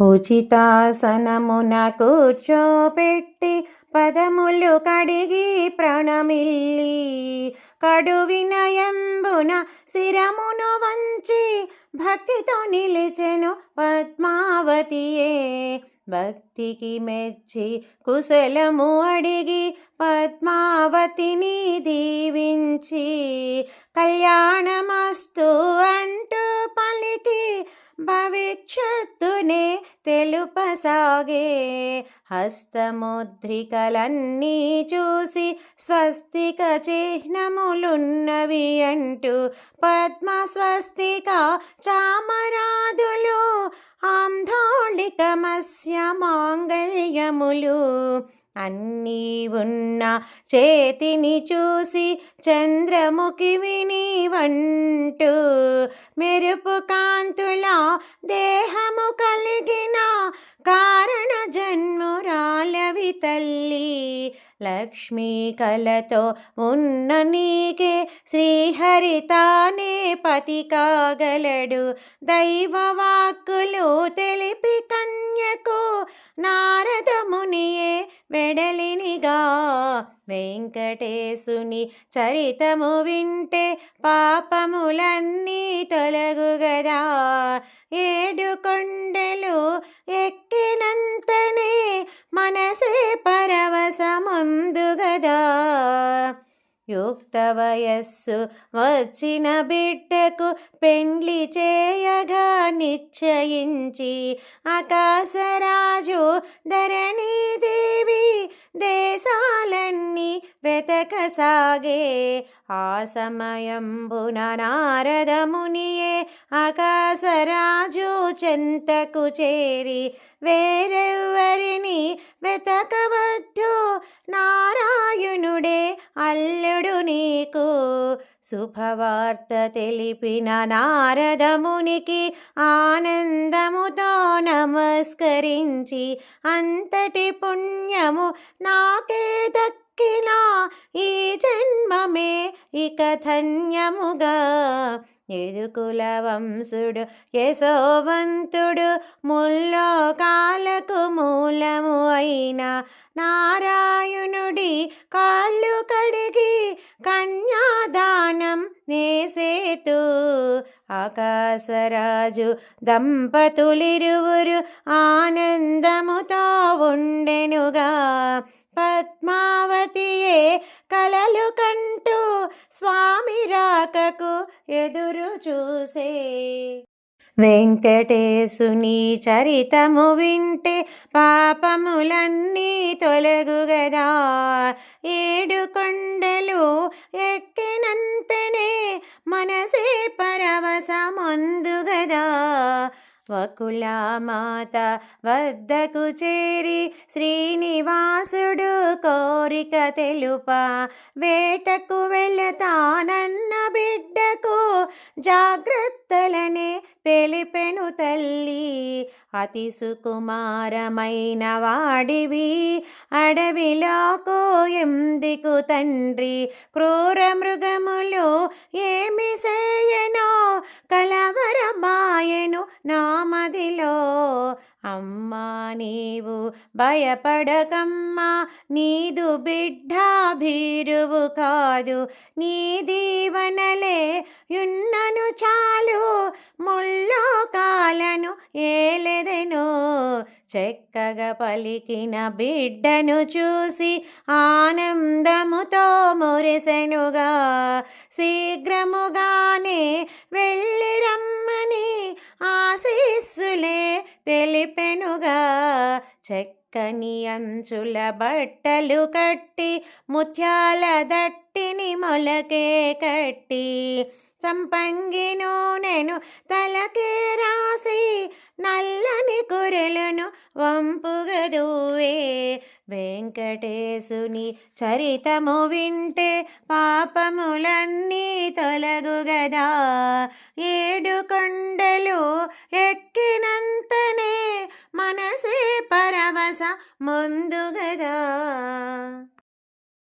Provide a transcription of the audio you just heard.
ఉచితాసనమున కూర్చోపెట్టి పదములు కడిగి ప్రణమిల్లి. కడు వినయంబున శిరమును వంచి భక్తితో నిలిచెను పద్మావతియే. భక్తికి మెచ్చి కుశలము అడిగి పద్మావతిని దీవించి కళ్యాణమస్తు అంటూ తెలుపసాగే. హస్తముద్రికలన్నీ చూసి స్వస్తిక చిహ్నములున్నవి అంటూ పద్మ స్వస్తిక చామరాదులు ఆంధోళికమస్య మాంగళ్యములు అన్నీ ఉన్న చేతిని చూసి చంద్రముఖి విని వంటూ మెరుపు కాంతుల దేహము కలిగిన కారణ జన్మురాలవి తల్లి. లక్ష్మీ కలతో ఉన్న నీకే శ్రీహరితానే పతి కాగలడు దైవ వాక్కులు తెలిపి కన్యకు నారదమునియే వెడలినిగా. వెంకటేశుని చరితము వింటే పాపములన్నీ తొలగుగదా. ఏడు కొండలు ఎక్కినంతనే మనసే యుక్త వయస్సు వచ్చిన బిడ్డకు పెండ్లి చేయగా నిశ్చయించి ఆకాశరాజు ధరణీదేవి దేశాలన్నీ వెతకసాగే. ఆ సమయంబున నారదమునియే ఆకాశరాజు చెంతకు చేరి వేరెవ్వరిని వెతకవద్దు. నారాయణుడే అల్లుడు నీకు. శుభవార్త తెలిపిన నారదమునికి ఆనందముతో నమస్కరించి అంతటి పుణ్యము నాకే దక్కినా ఈ జన్మమే ఇక ధన్యముగా. ఎదుకుల వంశుడు యశోవంతుడు ముల్లోకాలకు మూలము అయిన నారాయణుడి కాళ్ళు కడిగి కన్యాదానం నేసేతు ఆకాశరాజు దంపతులిరువురు ఆనందముతో ఉండెనుగా. పద్మావతియే కలలు కంటూ స్వా రాకకు ఎదురు చూసే. వెంకటేశుని చరితము వింటే పాపములన్నీ తొలగుగదా ఏడు కొండలు ఎక్కినంతనే మనసే పరవశమందుగదా వకులామాత వద్దకు చేరి శ్రీనివాసుడు కోరిక తెలుప. వేటకు వెళతానన్న బిడ్డకు జాగ్రత్తలనే తెలిపెను తల్లి. అతి సుకుమారమైన వాడివి అడవిలోకో ఎందుకు తండ్రి. క్రూర మృగములు ఏ అమ్మా నీవు భయపడకమ్మా నీదు బిడ్డ భీరువు కాదు నీ దీవనలే యున్నను చాలు ముల్లోకాలను ఏలెదెను చక్కగా పలికిన బిడ్డను చూసి ఆనందముతో మురిసెనుగా శీఘ్రముగానే వెళ్ళి రమ్మని ఆశీస్సులే తెలిపే చక్కని అంచుల బట్టలు కట్టి ముత్యాల దట్టిని మొలకే కట్టి సంపంగి నూనెను తలకే రాసి నల్లని కురెలను వంపుగదువే వెంకటేశుని చరితము వింటే పాపములన్నీ తొలగుగదా. ఏడు కొండలు ముందుగదా